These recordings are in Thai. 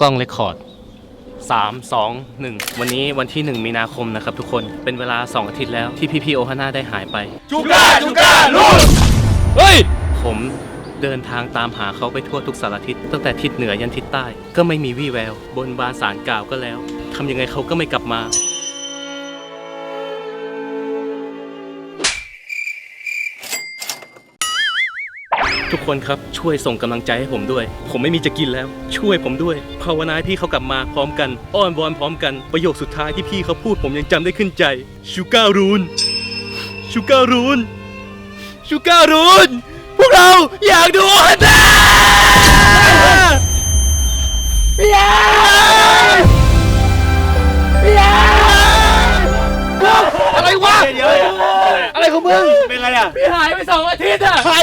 กล้องเรคคอร์ด3 2 1 วันนี้วันที่ 1 มีนาคมนะครับทุกคนเป็นเวลา 2 อาทิตย์แล้วที่พี่พีโอฮาน่าได้หายไปจูก้าจูก้าลูกเฮ้ย ผมเดินทางตามหาเขาไปทั่วทุกสารทิศตั้งแต่ทิศเหนือยันทิศใต้ ก็ไม่มีวี่แวว บนบานสารกล่าวก็แล้วทำยังไงเขาก็ไม่กลับมา ทุกคนครับช่วยส่งกำลังใจให้ผมด้วย ผมไม่มีจะกินแล้ว ช่วยผมด้วยภาวนาให้พี่เขากลับมาพร้อมกันอ้อนวอนพร้อมกันประโยคสุดท้ายที่พี่เขาพูดผมยังจำได้ขึ้นใจชูการูนชูการูนชูการูนพวกเราอยากดูฮันน่าอยากอยากอะไรวะ อะไรของมึงเป็นไรอะ พี่หายไปสองอาทิตย์อะใคร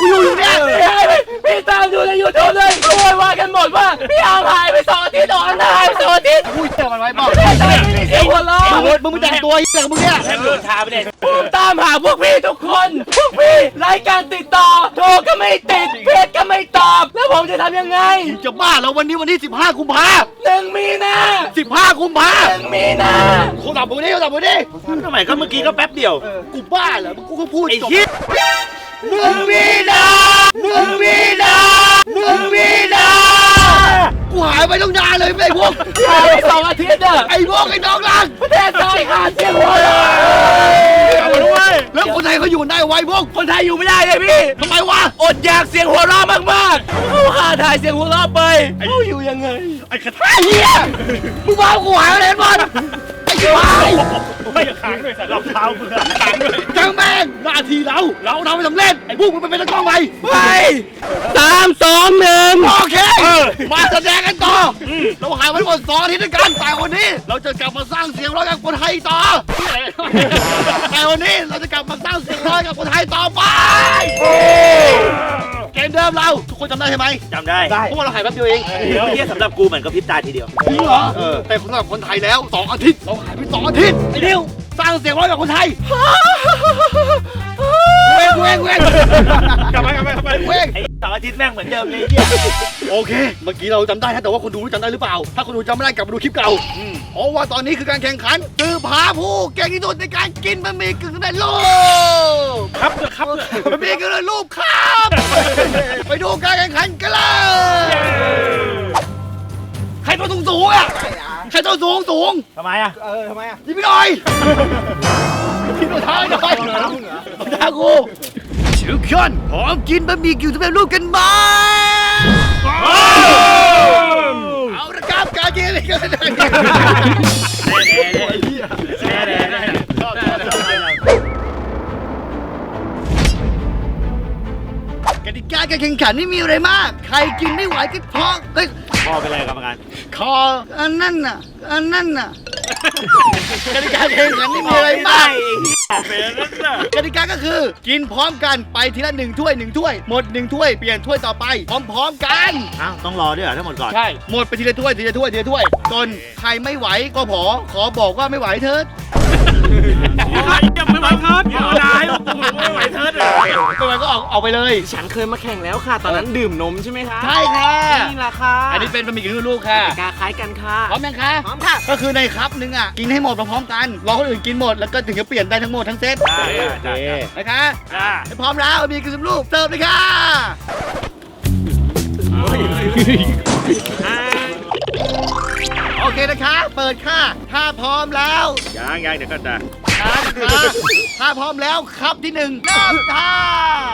กูอยู่อยู่เนี่ยพี่หายไปพี่ตามดูในยูทูบเลยเขาโวยวายกันหมดว่าพี่อาร์มหายไปสองอาทิตย์ออกอันหายไปสองอาทิตย์กูเจอมันไว้บอกไม่ได้ไม่มีเสียงหัวเราะมึงมึงแต่งตัวอะไรของมึงเนี่ยแทบโดนชาไปเลยผมตามหาพวกพี่ทุกคน พวกพี่รายการติดต่อ โทรก็ไม่ติดเพจก็ไม่ตอบ แล้วผมจะทำยังไงมึงจะบ้าแล้ววันนี้วันที่ 15กุมภาหนึ่งมีนา15กุมภาหนึ่งมีนาโทรศัพท์มึงดิโทรศัพท์มึงดิทำไมก็เมื่อกี้ก็แป๊บเดียว กูบ้าเหรอมึงกูก็พูดไอ้จบเหี้ยหนึ่งมีนาหนึ่งมีนาหนึ่งมีนากูหายไปตั้งนานเลยไอ้พวกพี่หายไปสองอาทิตย์อะไอ้พวกไอ้น้องรังประเทศไทยขาดเสียงหัวเราะเอามาด้วยแล้วคนไทยเขาอยู่ได้ไว้พวกคนไทยอยู่ไม่ได้เลยพี่ทำไมวะอดอยากเสียงหัวเราะมากๆเขาขาดถ่ายเสียงหัวเราะไปเขาอยู่ยังไงไอ้กระทะไอ้เหี้ยมึงมาเอากูหายไปไหนบอลไอ้ ชิบหายไม่ค้างด้วยใส่รองเท้าเพื่อนค้างด้วยจังแม่งหน้าที่เรา เราทำให้สำเร็จ ไอ้พวกมึงไปเป็นตะกล้องไปไปสามสองหนึ่งโอเค มาแสดงกันต่ออเราหายไปหมดสองอาทิตย์ด้วยกันแต่วันนี้ เราจะกลับมาสร้างเสียงร้องกับคนไทยต่อแต่วันนี้เราจะกลับมาสร้างเสียงร้องกับคนไทยต่อไป เกมเดิมเรา ทุกคนจำได้ใช่ไหมจำได้เพราะว่าเราหายแป๊บเดียวเองเดี๋ยวเหี้ยสำหรับกูเหมือนกับพริบตาทีเดียวจริงเหรอแต่สำหรับคนไทยแล้วสองอาทิตย์ เราหายไปสองอาทิตย์ไอ้เดียวสร้างเสียงร้องกับคนไทยเว้งเว้งเว้งกลับไปกลับไปกลับไปเว้ง ไอ้สองอาทิตย์แม่งเหมือนเดิมเลยเหี้ยโอเค เมื่อกี้เราจำได้นะแต่ว่าคนดูจำได้หรือเปล่า ถ้าคนดูจำไม่ได้กลับมาดูคลิปเก่าเพราะว่าตอนนี้คือการแข่งขันสืบหาผู้เก่งที่สุดในการกินบะหมี่กึ่งสำเร็จรูปครับครับบะหมี่กึ่งสำเร็จรูปครับ ไปดูการแข่งขันกันเลยใครตัวสูงสูงๆอะใครตัวสูงสูงทำไมอะๆยิงไปหน่อยยิงหน่อยท้ายหน่อยเอาท้ากู ทุกคนพร้อมกินบะหมี่กึ่งสำเร็จรูปกันไหมเอาละครับการกินอะไรกันก ติกาการแข่งขันไม่มีอะไรมาก ใครกินไม่ไหวก็ท้องเฮ้ยพ่อเป็นไรกรรมการคออันนั่นน่ะอันนั่นน่ะกติกาแข่งขันไม่มีอะไรมาก เป็นนั่นน่ะกติกาก็คือกินพร้อมกันไปทีละหนึ่งถ้วยหนึ่งถ้วยหมดหนึ่งถ้วยเปลี่ยนถ้วยต่อไป พร้อมๆกัน อ้าวต้องรอด้วยเหรอทั้งหมดก่อน ใช่ หมดไปทีละถ้วยทีละถ้วยทีละถ้วยจนใครไม่ไหวก็ผอขอบอกว่าไม่ไหวเถิด ยังไม่ไหวเทิร์ดยังไม่ได้ไม่ไหวเทิร์ดเลยไม่ไหวก็ออกออกไปเลย ฉันเคยมาแข่งแล้วค่ะ ตอนนั้นดื่มนมใช่ไหมคะใช่ค่ะ นี่แหละค่ะอันนี้เป็นบะหมี่กึ่งลูกค่ะ กาคล้ายกันค่ะ พร้อมยังคะพร้อมค่ะ ก็คือในครับนึงอะกินให้หมดพร้อมๆกัน รอคนอื่นกินหมดแล้วก็ถึงจะเปลี่ยนได้ทั้งหมดทั้งเซตได้ได้ได้ นะคะจ้าพร้อมแล้วบะหมี่กึ่งลูกเสิร์ฟเลยค่ะ โอเคนะคะ เปิดค่ะ ถ้าพร้อมแล้วยังยังเดี๋ยวก่อนจ้ะทานค่ะถ้าพร้อมแล้วครับที่หนึ่งเริ่มทา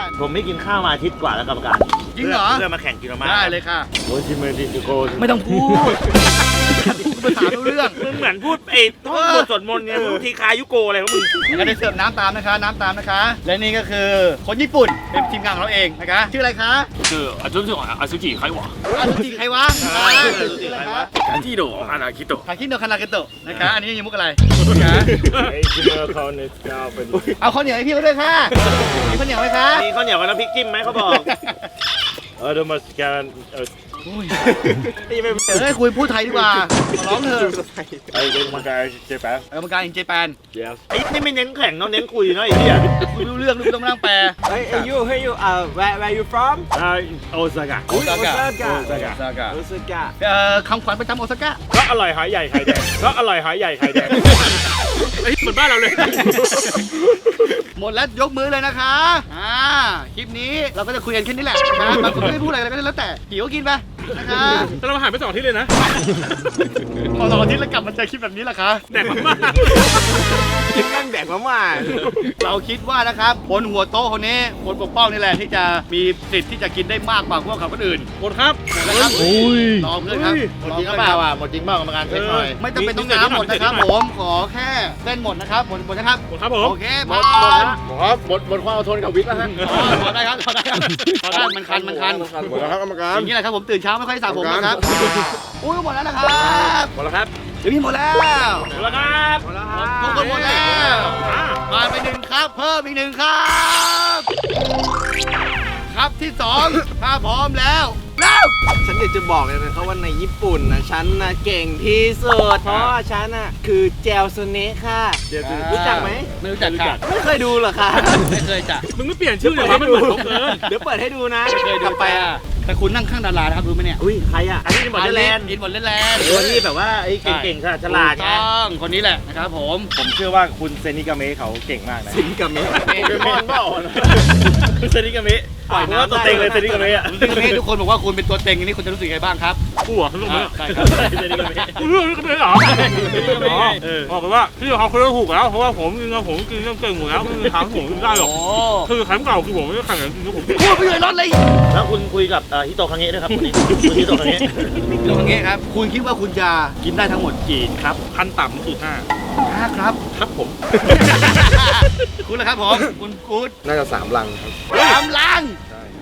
นผมไม่กินข้าวมาอาทิตย์กว่าแล้วกรรมการจริงเหรอ เพื่อมาแข่งกินมาม่าได้เลยค่ะโอ้ยชิมเมดิจิโกไม่ต้องพูด พูดภาษารู้เรื่องมึงเหมือนพูดไอ้ท่องบทสวดมนต์ไงมึงทีคายุโกอะไรของมึงแล้วก็ได้เสิร์ฟน้ำตามนะคะ น้ำตามนะคะ และนี่ก็คือคนญี่ปุ่นเป็นทีมงานของเราเองนะคะ ชื่ออะไรคะคืออาจุนสึอาซุกิไคหวะอาสุจิใครวะอ่าชื่ออะไรคะการที่โดฮานาคิโตะคาคิโนคานาเกโตะนะคะอันนี้ยังมุกอะไรนะคะไอ้ชิมเมอร์เขาเนี่ยจะเอาเป็นเอาข้าวเหนียวให้พี่เขาด้วยค่ะมีข้าวเหนียวไหมคะมีข้าวเหนียวกับน้ำพริกจิ้มไหมเขาบอกเออเดี๋ยวมาสแกนเออตีไปเฮ้ยคุยพูดไทยดีกว่าร้องเถอะไอ้เป็นมังกรเจแปนกรรมการอินเจแปนไอ้นี่ไม่เน้นแข่งเนาะเน้นคุยเนาะไอ้เหี้ยคุยรู้เรื่องไม่ต้องมานั่งแปลเฮ้ย hey you hey you อ่า where where you from อ่าโอซากะโอซาก้า Osaka โอซากะโอซาก้าโอซาก้าเอ่อคำขวัญประจำโอซาก้าก็อร่อยหายใหญ่ไข่แดงก็อร่อยหายใหญ่ไข่แดงไอ้เหมือนบ้านเราเลย หมดแล้วยกมือเลยนะคะอ่าคลิปนี้เราก็จะคุยกันแค่นี้แหละนะบางคนไม่ได้พูดอะไรก็ได้แล้วแต่หิวก็กินไปนะคะแต่เราหายไปสองอาที่เลยนะ พอสองอาทิตย์แล้วกลับมาเจอคลิปแบบนี้แหละคะ แดกมาก กินนั่งแดกมาม่าเราคิดว่านะครับคนหัวโตคนนี้คนปกป้องนี่แหละที่จะมีสิทธิ์ที่จะกินได้มากกว่าพวกเขาคนอื่นหมดครับนะครับโอ้ยรอเพื่อนครับหมดรอจริงหรือเพื่อนเปล่าครับอะหมดจริงเปล่ากรรมการเช็คหน่อยไม่จำเป็นต้องน้ำหมดนะครับผมขอแค่เส้นหมดนะครับหมดหมดนะครับหมดครับผมโอเคหมผ่าดหมดนนะหมดครับหมดหมดความอดทนกับวิทย์แล้วฮะอ๋อขอได้ครับขอได้ครับขอได้มันคันมันคันหมดแล้วครับกรรมการอย่างนี้แหละครับผมตื่นเช้าไม่ค่อยสระผมนะครับอุ้ยหมดแล้วนะครับหมดแล้วครับเดี๋ยวนี้หมดแล้วหมดแล้วครับหมดแล้วครับทุกคนหมดแล้วอ่าผ่านไปหนึ่งครับ เพิ่มอีกหนึ่งครับ ครับที่สองถ้าพร้อมแล้ว เริ่มฉันอยากจะบอกเลยนะครับว่าในญี่ปุ่นนะฉันนะเก่งที่สุดเพราะว่าฉันน่ะคือแจวโซเนะค่ะเดี๋ยวรู้จักไหมไม่รู้จักค่ะไม่เคยดูเหรอคะไม่เคยจ้ะมึงไม่เปลี่ยนชื่อเลยวะมันเหมือนเขาเกินเดี๋ยวเปิดให้ดูนะไม่เคยดูกลับไปแต่อะแต่คุณนั่งข้างดารานะครับรู้ไหมเนี่ย อุ้ยใครอะ อันนี้บอลแลนด์อินบอลเลนแลนด์ตัวที่แบบว่าไอ้เก่งๆค่ะฉลาดถูกไงต้องคนนี้แหละนะครับผม ผมเชื่อว่าคุณเซนิกาเมะเขาเก่งมากนะสิงกับเมะโปเกมอนเปล่าคุณเซนิกาเมะ ปล่อยน้ำผมว่าตัวเต็งเลยเซนิกาเมะอะซึ่งนี้ทุกคนบอกว่าคุณเป็นตัวเต็งอันนี้คุณจะรู้สึกยังไงบ้างครับกูเหรอลูกเมะใช่ครับเซนิกาเมะกูเลือกเซนิกาเมะเหรอเออบอกกันว่าพี่เขาเขาเลือกถูกแล้วเพราะว่าผมกินกับผมกินเก่งหมดแล้วคือถามผมได้หรอกโอ้คือแคมป์เก่าคือผมไม่ได้แข่งกันคือผมพูดไปเลยรถเลยแล้วคุณคุยกับฮิโตะคังเงะด้วยครับคุณฮิโตะคังเงะเดี๋ยวอย่างงี้ครับคุณคิดว่าคุณจะกินได้ทั้งหมดกี่ครับขั้นต่ำคือห้าห้า ครับ ครับผม คุณละครับผม คุณกูดน่าจะสามลังครับ สามลัง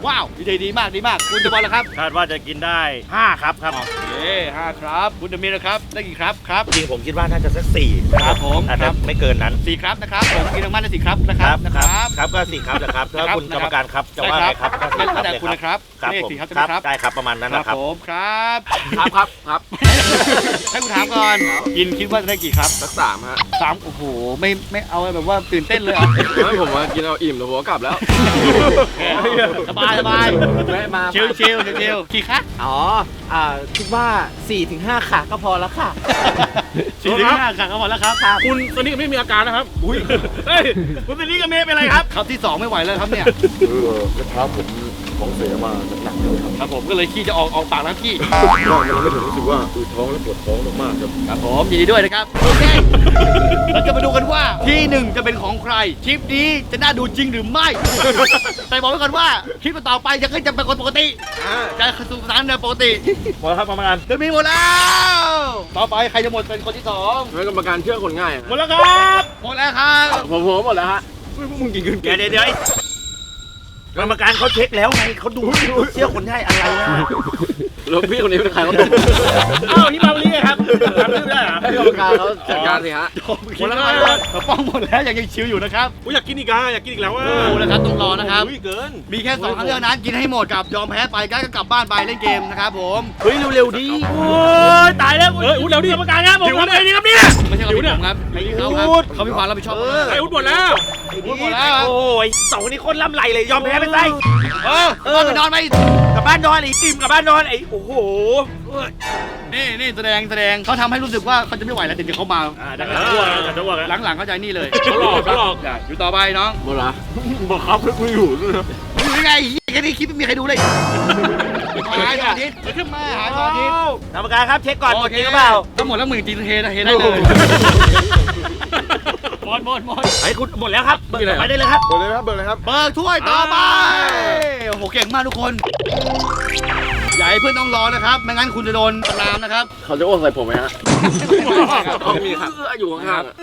ว้าวดีดีมากดีมาก คุณจะบอลละครับคาดว่าจะกินได้ห้าครับครับเย้ห้าครับ คุณเดมีนะครับ ได้กี่ครับครับ จริงผมคิดว่าน่าจะสักสี่ครับผมอาจคจะรับไม่เกินนั้นสี่ครับนะครับผมกินทั้งบ้านได้สี่ครับนะครับนะครับ ครับก็สี่ครับนะครับถ้าคุณกรรมการครับจะว่าไงครับก็สี่แล้วแต่เลยคุณนะครับครับเลขผมสี่ครับใช่คไหมรับครับ ได้ครับประมาณนั้นครับนะครับ ผมครับครับครับครับให้คุณถามก่อนกินคิดว่าจะได้กี่ครับสักสามฮะสามโอ้โหไม่ไม่เอาแบบว่าตื่นเต้นเลยเหรอไม่ผมว่ากินเอาอิ่มแล้วผมก็กลับแล้ว สบายสบายแวะมาชิลชิลชิลกี่ครับอ๋ออ่าคิดว่า 4-5ขาก็พอแล้วค่ะ สี่ถึงห้าครั้งก็พอแล้วครับคุณตอนนี้ไม่มีอาการนะครับ อุ้ยเฮ้ยคุณตอนนี้กับเมย์เป็นไรครับครับที่สองไม่ไหวแล้วครับเนี่ยเออเมื่อเช้าผมของเสียมาหนักๆเลยครับครับผมก็เลยขี้จะออกออกปากแล้วขี้นอกจากนั้นไม่ถึงรู้สึกว่าอืดท้องและปวดท้องมากๆครับครับผมยินดีด้วยนะครับโอเคเราจะมาดูกันว่าที่หนึ่งจะเป็นของใครคลิปนี้จะน่าดูจริงหรือไม่ แต่บอกไว้ก่อนว่าคลิปต่อไปจะขึ้นจะเป็นคนปกติจะสู่สถานเดิมปกติหมดแล้วครับประมาณเดินมีหมดแล้ว ต่อไปใครจะหมดเป็นคนที่สองแล้วกรรมการเชื่อคนง่ายอะหมดแล้วครับหมดแล้วครับผมผมหมดแล้วฮะพวกมึงกินกันเดี๋ยวเดี๋ยวเดี๋ยวกรรมการเขาเช็คแล้วไงเขาดูเชื่อคนได้อะไรนะ แล้วพี่คนนี้เป็นใครเขาตกอ้าวนี่มาวันนี้ครับทำได้เหรอให้กรรมการเขาจัดการสิฮะ หมดแล้วครับกระป๋องหมดแล้วยังยังชิวอยู่นะครับกูอยากกินอีกอะอยากกินอีกแล้วอะดูนะครับต้องรอนะครับ อุ้ยเกิน มีแค่สองครั้งเท่านั้นกินให้หมดกับยอมแพ้ไปก็กลับบ้านไปเล่นเกมนะครับผมเฮ้ยเร็วๆดีโอ้ยตายแล้วเฮ้ยอุ้ยเร็วดิกรรมการครับผมทำไงดีครับเนี่ยไม่ใช่ความผิดผมครับไอ้เขาครับพูดเขามีความรับผิดชอบไอ้อุ้ยหมดแล้วพูดหมดแล้วโอ้ยสองคนนี้โคนล่ำไหลเลยยอมแพ้ไปไส้เออเออไปนอนไปกลับบ้านนอนไอ้อิ่มกลับบ้านนอนไอ้โอ้โหนี่นี่แสดงแสดงเขาทำให้รู้สึกว่าเขาจะไม่ไหวแล้วเดี๋ยวเขามาอ่าจะอ้วกจะอ้วกหลังๆเขาใจนี่เลยเขาหลอกเขาหลอกะอยู่ต่อไปน้องหมดละบอกเขาไม่อยู่ด้วยอยู่ยังไงแค่นี้คลิปไม่มีใครดูเลยหายตอนอาทิตย์ขึ้นมาหายตอนอาทิตย์กรรมการครับเช็คก่อนหมดจริงหรือเปล่าก็หมดแล้วหมื่นจริงเฮนะเฮได้เลยหมดหมดหมด ไอ้คุณหมดแล้วครับเบิกไปได้เลยครับ เบิร์เลยครับเบิร์เลยครับ เบิกถ้วยต่อไปโอ้โหเก่งมากทุกคน อย่าให้เพื่อนต้องรอนะครับ ไม่งั้นคุณจะโดนประนามนะครับ เขาจะอ้วกใส่ผมไหมฮะเขามีครับ อยู่ข้างๆอะ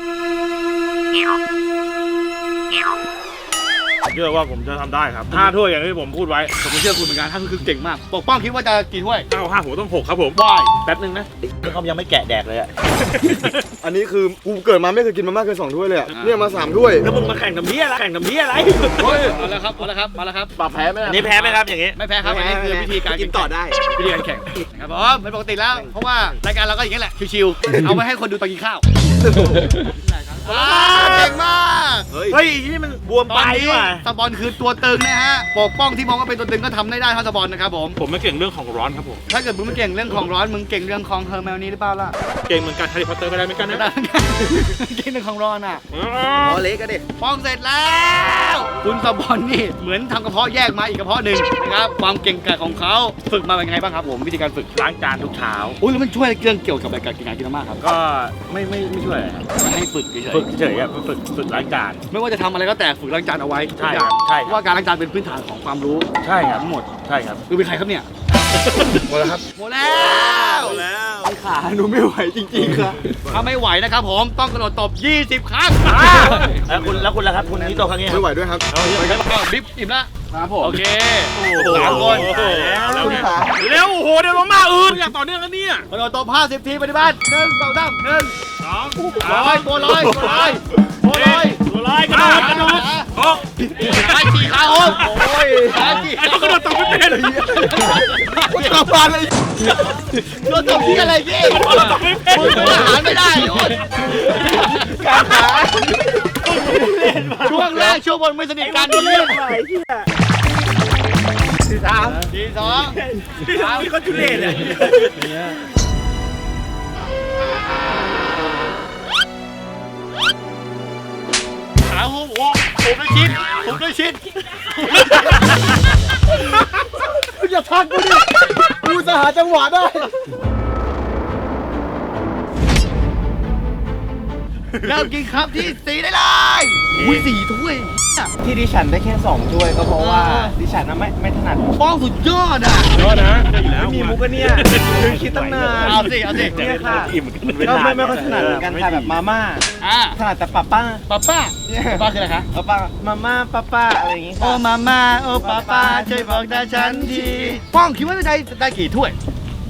เชื่อว่าผมจะทำได้ครับห้าถ้วยอย่างที่ผมพูดไว้ผมไม่เชื่อคุณเหมือนกันถ้าคุณคือเก่งมากปกป้องคิดว่าจะกี่ถ้วยเก้าห้าหัวต้องหกครับผมวายแป๊บนึงนะเขายังไม่แกะแดกเลยอะอันนี้คือกูเกิดมาไม่เคยกินมาม่าเกินสองถ้วยเลยอะเนี่ยมาสามถ้วย แล้วมึงมาแข่งกับเบี้ยอะไรแข่งกับเบี้ยอะไรเฮ้ยเอาแล้วครับเอาแล้วครับมาแล้วครับปรับแพ้ไหมอันนี้แพ้ไหมครับอย่างงี้ ไม่แพ้ครับอันนี้คือวิธีการกินต่อได้วิธีการแข่งครับผมเป็นปกติแล้วเพราะว่ารายการเราก็อย่างนี้แหละชิวๆเอาไว้ให้คนดูตอนกินข้าวว้าว เก่งมากเฮ้ยนี่มันบวมตไปอนนี้ว่ะสปอนคือตัวตึงนะฮะ ปกป้องที่มองว่าเป็นตัวตึงก็ทำได้ได้เท่าสปอนนะครับผม ผมไม่เก่งเรื่องของร้อนครับผม ถ้าเกิดมึงไม่เก่งเรื่องของร้อนมึงเก่งเรื่องของเฮอร์แมลนี่หรือเปล่าล่ะเก่งเหมือนกันแฮร์รี่พอตเตอร์ก็ได้เหมือนกันนะเก่งเรื่องของร้อนอะ พอเล็กก็ดิป้องเสร็จแล้ว คุณสปอนนี่เหมือนทำกระเพาะแยกมาอีกกระเพาะหนึ่งนะครับความเก่งกาจของเขาฝึกมาเป็นไงบ้างครับผมวิธีการฝึกล้างจานทุกเช้า อุ้ยแล้วมันช่วยเรื่องเกี่ยวกับรายการกินอาหารกินมากครับก็ไม่ไม่ไม่ช่วยอะไรครับให้ฝึกเฉยฝึกเฉยๆอะฝึกฝึกล้างจานๆไม่ว่าจะทำอะไรก็แต่ฝึกล้างจานเอาไว้ใช่ทุกอย่างใช่เพราะว่าการล้างจานเป็นพื้นฐานของความรู้ใช่ครับทั้งหมดใช่ครับ คือเป็นใครครับเนี่ยหมดแล้วครับ หมดแล้วขาหนูไม่ไหวจริงๆครับถ้าไม่ไหวนะครับผมต้องกระโดดตบ 20 ครั้งแล้วคุณแล้วคุณล่ะครับคุณนี่ตัวครั้งนี้ไม่ไหวด้วยครับก็บิ๊บอิ่มละ ครับผม โอเคสามคนแล้วเนี่ยเร็วโอ้โหเดี๋ยวมาม่าอื่นอยากต่อเนื่องแล้วเนี่ยกระโดดตบ50ทีปฏิบัติหนึ่งสองสามหนึ่งสองร้อยตัวร้อยตัวร้อยตัวร้อยตัวลายกระโดดกระโดดโอ้ขาขี่ขาโอ้โอ้ยขาขี่ไอ้ตัวกระโดดตกไม่เป็นกลับบ้านเลยโดนตบที่อะไรพี่กระโดดตกไม่เป็นมึงอาหารไม่ได้โอ้ยการหา ช่วงบนไม่สนิทกันดีสี่สามสี่สองที่สามที่เขาจุเลนเลยขาหูโอ้ผมได้ชิดผมได้ชิดอย่าทักกูดิกูจะหาจังหวะได้ เริ่มกินครับที่สี่ได้เลยอุ้ยสี่ถ้วย ที่ดิฉันได้แค่สองถ้วยก็เพราะว่าดิฉันน่ะไม่ไม่ถนัดป้องสุดยอดอะ ยอดนะแล้วมีมุกก็เนี่ยคิดตั้งนานเอาสิ เอาสิ เนี่ยค่ะอิ่มกันเป็นก็นานไม่ไม่ค่อยถนัดเหมือนกันค่ะแบบมาม่าอะถนัดแต่ป้าป้าป้าป้าป้าคืออะไรคะ ป้าป้ามาม่าป้าป้าอะไรอย่างงี้โอ้ค่ะมาม่าโอ้ป้าป้าช่วยบอกได้ฉันทีป้องคิดว่าได้ได้กี่ถ้วย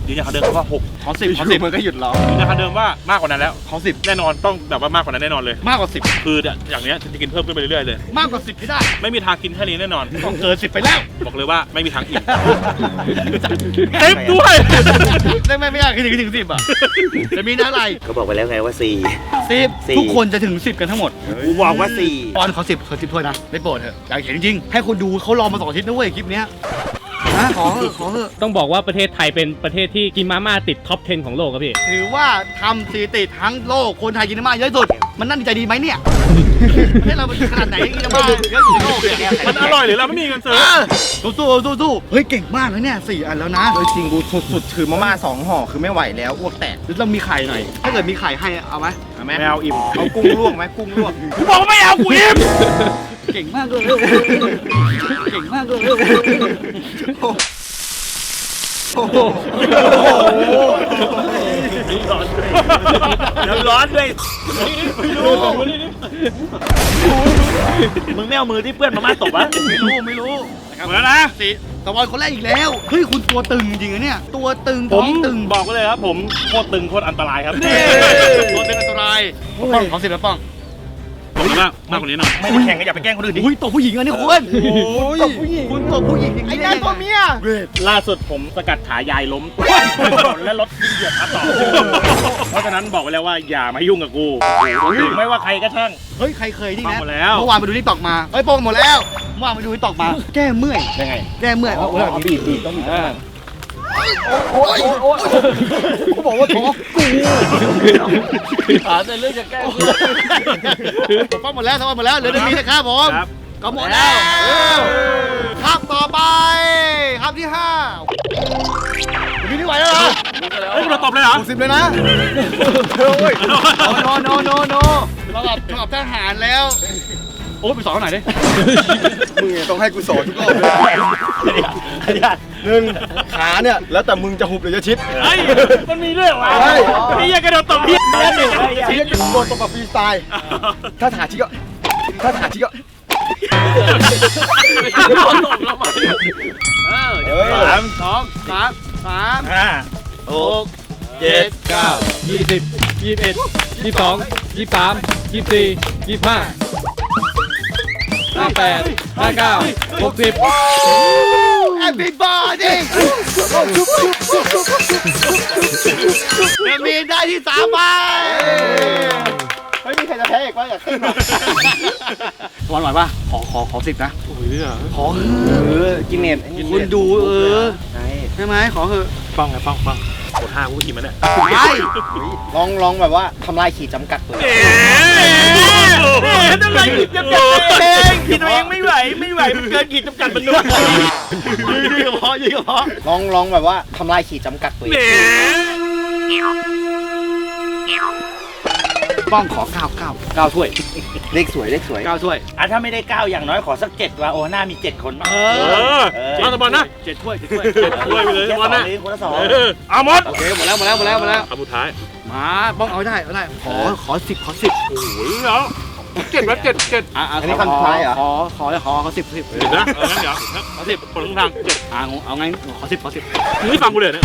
ยืนยันคำเดิมว่าหกขอสิบขอสิบมันก็หยุดร้องยืนยันคำเดิมว่ามากกว่านั้นแล้วขอสิบแน่นอนต้องแบบว่ามากกว่านั้นแน่นอนเลย มากกว่าสิบคืออย่างเนี้ยจะกินเพิ่มขึ้นไปเรื่อยๆเลย มากกว่าสิบที่ได้ไม่มีทางกินแค่นี้แน่นอน ต้องเกินสิบไปแล้วบอกเลยว่าไม่มีทางอิ่มเต็มด้วยได้ไม่ไม่ได้คือถึงถึงสิบอะจะมีนะอะไรก็บอกไปแล้วไงว่าสี่ สิบสี่ ทุกคนจะถึงสิบกันทั้งหมดกูบอกว่าสี่ ปอนขอสิบขอสิบถ้วยนะได้โปรดเถอะอยากเห็นจริงๆให้คนดูเขารอมาสองอาทิตย์นะเว้ยคลิปเนี้ย นะขอเถอะขอเถอะต้องบอกว่าประเทศไทยเป็นประเทศที่กินมาม่าติดท็อป 10 ของโลกครับพี่ ถือว่าทำสถิติทั้งโลกคนไทยกินมาเยอะที่สุด มันน่าดีใจดีไหมเนี่ยประเทศเราเป็นขนาดไหนกินมาเยอะที่สุดในโลกเนี่ยมันอร่อยหรือเราไม่มีเงินซื้อสู้สู้สู้สู้ๆเฮ้ยเก่งมากนะเนี่ยสี่อันแล้วนะโดยจริงกูสุดๆคือมาม่าสองห่อคือไม่ไหวแล้วอ้วกแตกหรือต้องมีไข่หน่อย ถ้าเกิดมีไข่ให้เอาไหมเอาไหมแมวอิ่มเอากุ้งลวกไหมกุ้งลวกกูบอกว่าไม่เอากูอิ่ม เก่งมากเลย เก่งมากเลยโอ้โหแล้วร้อนด้วยมึงไม่เอามือที่เปื้อนมาม่าตบวะไม่รู้ไม่รู้เหมือนนะสิตะวันคนแรกอีกแล้ว เฮ้ย คุณตัวตึงจริงๆนะเนี่ย ตัวตึงผมตึงบอกเลยครับ ผมโคตรตึงโคตรอันตรายครับ ตัวตึงอันตรายป้องของสิบแล้วป้อง ผมว่ามากกว่านี้หน่อยไม่ได้แข่งก็อย่าไปแกล้งคนอื่นดิอุ้ยตัวผู้หญิงอันนี้คุณตบผู้หญิงคุณตบผู้หญิงอย่างนี้ได้ยังไงล่าสุดผมสกัดขายายล้มและรถเหยียบทับต่อเพราะฉะนั้นบอกไว้แล้วว่าอย่ามายุ่งกับกูไม่ว่าใครก็ช่าง เฮ้ยใครเคยนี่ฟันะงหมดแล้ว เมื่อวานไปดูทิกตอกมาเฮ้ยโป้งหมดแล้วเมื่อวานไปดูทิกตอกมา แก้เมื่อยยังไง แก้เมื่อยเอาเอาบีบบีบต้องบีบ เขาบอกว่าท้องกูหาแต่เรื่องจะแก้ผมฟังหมดแล้วทั้งหมดแล้วเหลือแต่มีนะครับผมครับ ก็หมดแล้วครับต่อไปครับที่ห้าพี่นี่ไหวแล้วเหรอเฮ้ยเราตอบเลยเหรอสิบเลยนะโนโนโนโนเราแบบสอบทหารแล้ว โอ้ไปสอนเขาหน่อยดิ มึงเนี่ยต้องให้กูสอนทุกรอบเลยหนึ่งขาเนี่ยแล้วแต่มึงจะหุบหรือจะชิด เฮ้ย มันมีด้วยเหรอวะใช่พี่ยังกระโดดตบพี่แล้วหนึ่งชิดโดนตบกับฟรีสไตล์ ถ้าถาชิดก็ ถ้าถาชิดก็เออเดี๋ยวสามสองสามสามห้าหกเจ็ดเก้ายี่สิบยี่สิบเอ็ดยี่สิบสองยี่สิบสามยี่สิบสี่ยี่สิบห้า ห้าแปดห้าเก้าหกสิบ everybody เดมีนได้ที่สามไปไม่มีใครจะแพ้อีกว่าอยากขึ้นมาวันไหวปะขอขอขอสิบนะขอเออกินเน็ตคุณดูเออใช่ใช่ไหมขอเถอะ ป้องไงป้องป้องก ดห้ากูอิ่มแล้วเนี่ยไปลองลองแบบว่าทำลายขีดจำกัดตัวเองทำไมขีดจำกัดตัวเองขีดตัวเองไม่ไหวไม่ไหวมันเกินขีดจำกัดมนุษย์ยืนกระเพาะยืนกระเพาะลองลองแบบว่าทำลายขีดจำกัดตัวเองป้องขอเก้าเก้าเก้าถ้วย เลขสวยเลขสวย เก้าถ้วยอะถ้าไม่ได้เก้าอย่างน้อยขอสักเจ็ดว่าโอหน้ามีเจ็ดคนบ้างเอเอออ เอาตะบอลนะเจ็ดถ้วยเจ็ดถ้วยช่วยไปเลยตะบอลนะคนละสองเอาหมดโอเคหมดแล้วหมดแล้วหมดแล้วหมดแล้วคำสุดท้ายมาป้องเอาได้เอาได้ขอขอสิบขอสิบโอ้ยแล้วเจ็ดแล้วเจ็ดเจ็ดอะอะอันนี้คำสุดท้ายเหรอขอขอขอขอสิบสิบเดี๋ยวนะเอางั้นเดี๋ยวเอาสิบคนละทางเจ็ดอะเอาไงขอสิบขอสิบมึงไม่ฟังกูเลยเนี่ย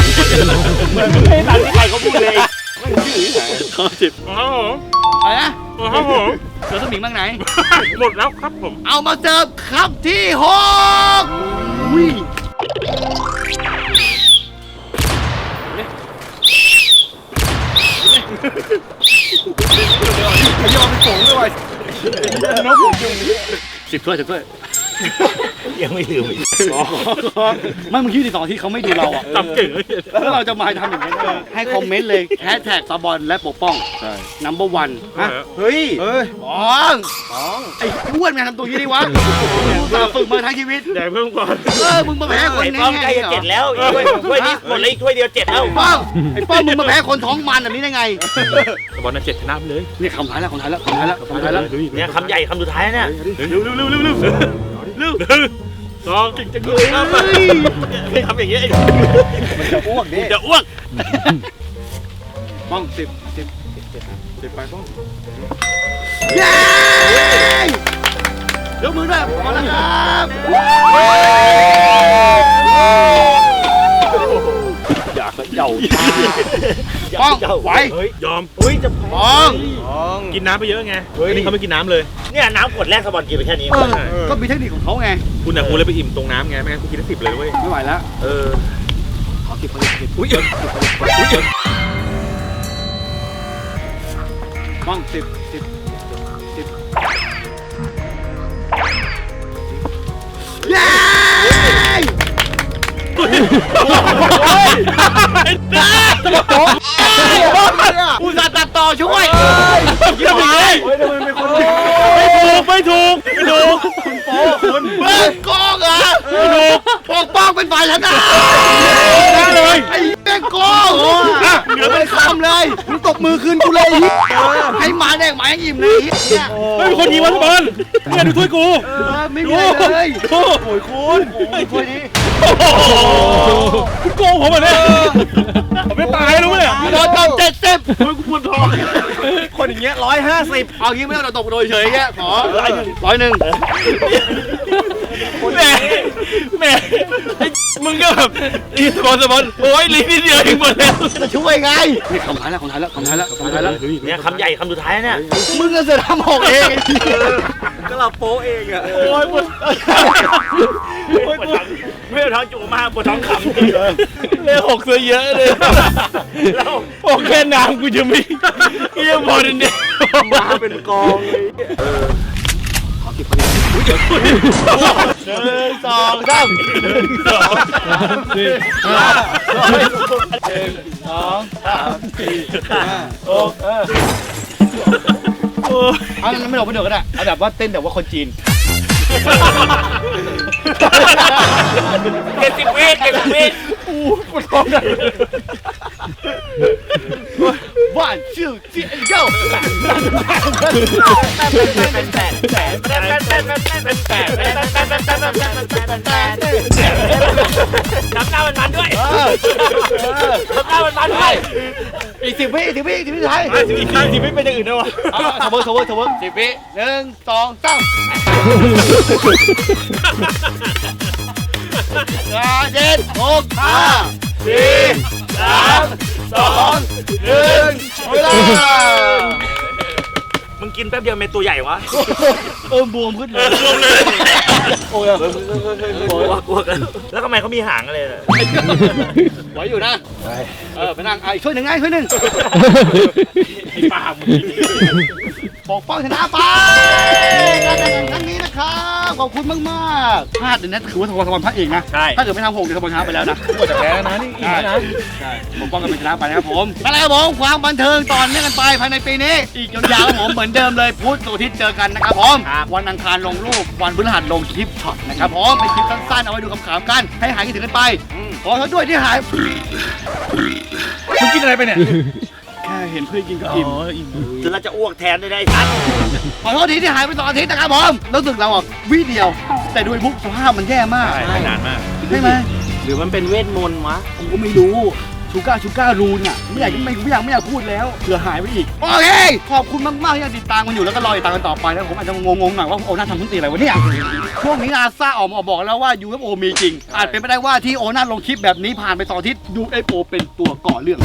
เหมือนมึงไม่ฟังที่ใครเขาพูดเลย ขอสิบครับผมอะไรนะครับผมเสือสมิงบ้างไหน หมดแล้วครับผม เอามาเสิร์ฟคำที่หกอุ้ยขยอมเป็นสงเลยว่ะสิบถ้วยสิบถ้วย ยังไม่ลืมอีกไม่มึงคิดดิสองที่เขาไม่ดูเราอะจำเก่งเลยแล้วเราจะมาทำอย่างนี้ได้ไงให้คอมเมนต์เลยแฮชแท็กซาบอลและปกป้อง number one ฮะเฮ้ยเฮ้ยป้องไอ้อ้วนไงทำตัวอย่างนี้ดิวะกูตาห์ฝึกมาทั้งชีวิตใหญ่เพิ่มก่อนเออมึงมาแพ้คนไอ้แน่ป้อมใกล้ๆจะเหรอเจ็ดแล้วถ้วยถ้วยนี้หมดเลยอีกถ้วยเดียวเจ็ดแล้วป้องไอ้ป้องมึงมาแพ้คนท้องมันแบบนี้ได้ไงบอลน่ะเจ็ดชนะไปเลยนี่คำท้ายแล้วคำท้ายแล้วคำท้ายแล้วคำท้ายแล้วเนี่ยคำใหญ่คำสุดท้ายเนี่ยเร็วเร็วเร็วเร็ว เร็วเร็วสองจริงจังเลยไม่ทำอย่างเงี้ยมันจะอ้วกดิจะอ้วกป้องสิบสิบสิบไปป้องเย้ยกมือด้วยพอแล้วครับ อยากเจ้าป้องไหวเฮ้ยยอมเฮ้ยจะป้องป้อง กินน้ำไปเยอะไงอันนี้เขาไม่กินน้ำเลย เนี่ยน้ำขวดแรกสบอลกินไปแค่นี้เออก็มีเทคนิคของเขาไง คุณน่ะกูเลยไปอิ่มตรงน้ำไงไม่งั้นกูกินได้สิบเลยเว้ย ไม่ไหวแล้วเออขอสิบขอสิบอุ้ยป้องสิบสิบสิบ อุตส่าห์ตัดต่อช่วยยังไงเฮ้ยทำไมเป็นคนไม่ถูกไม่ถูกไม่ถูกคุณเบิ้งกองเหรอปกป้องเป็นฝ่ายชนะได้เลยไอ้แม่งโกงเหลือเป็นคำเลยมึงตบมือคืนกูเลยให้หมาแดงหมายังอิ่มเลยเนี่ยไม่มีคนยิงวะสบอลเนี่ยดูถ้วยกูเออไม่มีอะไรเลยดูโอ้ยคุณถ้วยนี้ คุณโกงผมอะเนี่ยผมไม่ตายรู้ไหมเนี่ยโดนตบเจ็ดสิบเฮ้ยกูปวดท้องคนอย่างเงี้ยร้อยห้าสิบเอางี้ไม่ต้องตกโดยเฉยแค่ขอร้อยหนึ่งร้อยหนึ่ง แหมแหมไอ้มึงก็แบบอีสปอนสปอนโอ้ยลิ้นนิดเดียวเองหมดแล้วจะช่วยไงนี่คำท้ายแล้วคำท้ายแล้วคำท้ายแล้วคำท้ายแล้วเนี่ยคำใหญ่คำสุดท้ายเนี่ยมึงก็เสือทำหกเองก็เราโป๊เองอะ โอ้ยปวดปวดท้องไม่ปวดท้องจุกมากปวดท้องขำเลยหกซะเยอะเลยแล้วโอ้แค่น้ำกูจะไม่ยังพอเดียวมาเป็นกองเลย หนึ่งสองสามสี่ห้าหกนึ่ดสองสามสี่ห้าหกเออเอาไม่โดดไม่โดดก็ได้เอาแบบว่าเต้นแบบว่าคนจีนเจ็ดสิเวตเจ็ดสิเวตอู้ปวดท้องเลยานชื่อจีเจ้าน้ำหน้ามันมันด้วยน้ำหน้ามันมันด้วยอีกสิบวิอีกสิบวิอีกสิบวิสุดท้ายอีกครั้งชีวิตเป็นอย่างอื่นได้วะเอาทาวเวอร์ทาวเวอร์ทาวเวอร์สิบวิหนึ่งสองสามห้าเจ็ดหกห้าสี่ สามสองหนึ่งเวลามึงกินแป๊บเดียวเม็ดตัวใหญ่วะเอิ่มบวมขึ้นเลยรวมเลย โอ้ยโอ้ยกลัวกันแล้วทำไมเขามีหางอะไรเลยไหวอยู่นะเออไปนั่งไอ้ช่วยหนึ่งไอ้ช่วยหนึ่ง ไอ้ปากมึง ปกป้องชนะไปการแข่งขันครั้งนี้นะครับขอบคุณมากมากๆพลาดเนี่ยนะถือว่าสวรรค์พระเอกนะใช่ ถ้าเกิดไม่ทำหกเดี๋ยวสวรรค์ชนะไปแล้วนะ กว่าจะแพ้นะนี่อีกนะ ใช่ผมป้องกันเป็นชนะไปนะครับผมอะไรครับผมความบันเทิงตอนนี้กันไปภายในปีนี้ อีกยาวๆครับผมเหมือนเดิมเลยพุธสุกร์อาทิตย์เจอกันนะครับผมวันอังคารลงรูปวันพฤหัสลงคลิปช็อตนะครับผมเป็นคลิปสั้นๆเอาไว้ดูขำๆกัน ให้หายคิดถึงกันไปขอโทษด้วยที่หายมึงกินอะไรไปเนี่ยแค่ เห็นเพื่อนกินก็อิ่มจนเราจะอ้วกแทนได้ได้สัตว์ขอโทษทีที่หายไปสองอาทิตย์นะครับผมรู้สึกเราอะวิเดียว แต่ดูไอ้บุ๊กสภาพมันแย่มากนานมากใช่ไหมหรือมันเป็นเวทมนต์วะผมก็ไม่รู้ชูก้าชูก้ารูนอะไม่อยากไม่ไม่อยากไม่อยากพูดแล้วเผื่อหายไปอีกโอเคขอบคุณมากๆที่ยังติดตามกันอยู่แล้วก็รอติดตามกันต่อไปนะผมอาจจะงงๆหน่อยว่าโอน่าทำทุนตีอะไรวะเนี่ยช่วงนี้นาซาออกมาบอกแล้วว่า UFO มีจริง อาจเป็นไปได้ว่าที่โอน่าลงคลิปแบบนี้ผ่านไปสองอาทิตย์ UFO เป็นตัวก่อเรื่อง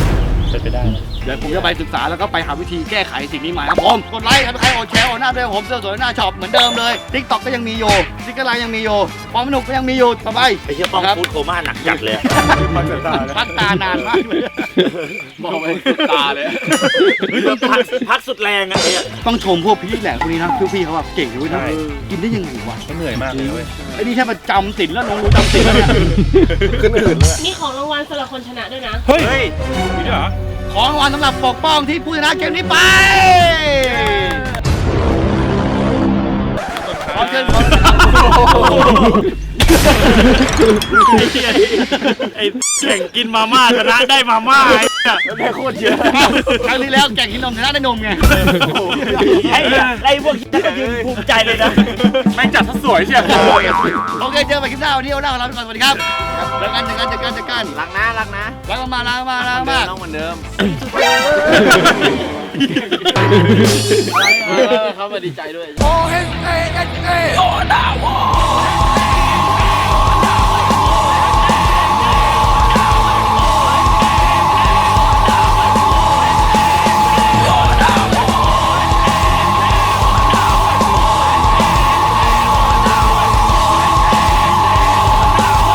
เป็นไปได้ เดี๋ยวผมจะไปศึกษาแล้วก็ไปหาวิธีแก้ไขสิ่งนี้มาครับผม กดไลค์ครับใครกดแชร์โอน่าด้วยผมเสื้อสวยหน้าช็อปเหมือนเดิมเลยทิกตอกก็ยังมีอยู่ซิกเกอร์ไลน์ยังมีอยู่ความสนุกก็ยังมีอยู่ต่อไปไอ้เหี้ยป้องครับ ฟูดโคม่าหนักจัดเลยพักตานานมากเลยมองไปสุดตาเลยพักพักสุดแรงอะเนี่ยต้องชมพวกพี่แหละพวกนี้นะพี่พี่เขาแบบเก่งด้วยนะใช่ กินได้ยังไงวะเหนื่อยมากเลยเว้ยไอ้นี่แค่ประจำสินแล้วลงรู้จำสินแล้วเนี่ย ขึ้นอื่นเลยมีของรางวัลสำหรับคนชนะด้วยนะ เฮ้ย ของรางวัลสำหรับปกป้องที่ผู้ชนะเกมนี้ไปขอเชิญขอ ไอ้แข่งกินมาม่าชนะได้มาม่าไอ้เหี้ยแม่โคตรเยอะครั้งที่แล้วแก่งกินนมชนะได้นมไงไอ้ไอ้พวกนี้ก็ยืนภูมิใจเลยนะ แม่งจัดซะสวยเชียวโอเคเจอกันคลิปหน้าวันนี้เอาหน้าของเราไปก่อนสวัสดีครับเจอกันเจอกันเจอกันเจอกันรักนะรักนะแล้วก็มาแล้วมาแล้วเหมือนมาเดิมน้องเหมือนเดิมเขามาดีใจด้วยโอ้เฮ้เฮ้เฮ้